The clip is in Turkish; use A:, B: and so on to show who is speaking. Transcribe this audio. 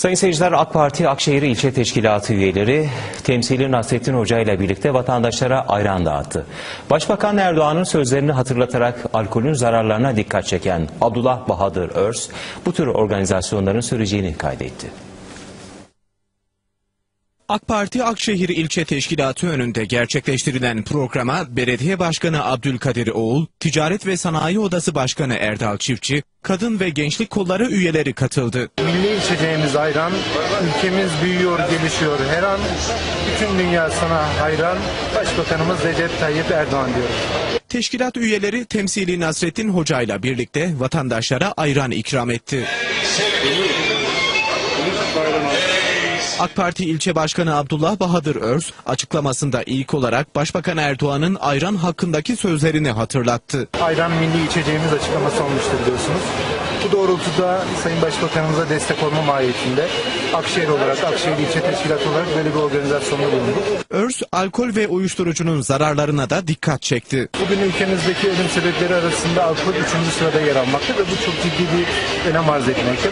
A: Sayın seyirciler AK Parti Akşehir İlçe Teşkilatı üyeleri temsili Nasrettin Hoca ile birlikte vatandaşlara ayran dağıttı. Başbakan Erdoğan'ın sözlerini hatırlatarak alkolün zararlarına dikkat çeken Abdullah Bahadır Örs bu tür organizasyonların süreceğini kaydetti.
B: AK Parti Akşehir İlçe Teşkilatı önünde gerçekleştirilen programa Belediye Başkanı Abdülkadir Oğul, Ticaret ve Sanayi Odası Başkanı Erdal Çiftçi, Kadın ve Gençlik Kolları üyeleri katıldı.
C: Milli içeceğimiz ayran, ülkemiz büyüyor, gelişiyor. Her an bütün dünya sana hayran. Başbakanımız Recep Tayyip Erdoğan diyoruz.
B: Teşkilat üyeleri temsili Nasrettin Hoca ile birlikte vatandaşlara ayran ikram etti. AK Parti ilçe başkanı Abdullah Bahadır Örs açıklamasında ilk olarak Başbakan Erdoğan'ın ayran hakkındaki sözlerini hatırlattı.
C: Ayran milli içeceğimiz açıklaması olmuştur biliyorsunuz. Bu doğrultuda Sayın Başbakanımıza destek olma mahiyetinde Akşehir olarak, Akşehir İlçe Teşkilatı olarak böyle bir organizasyonda bulunduk.
B: Örs alkol ve uyuşturucunun zararlarına da dikkat çekti.
C: Bugün ülkemizdeki ölüm sebepleri arasında alkol 3. sırada yer almakta ve bu çok ciddi bir önem arz etmekte.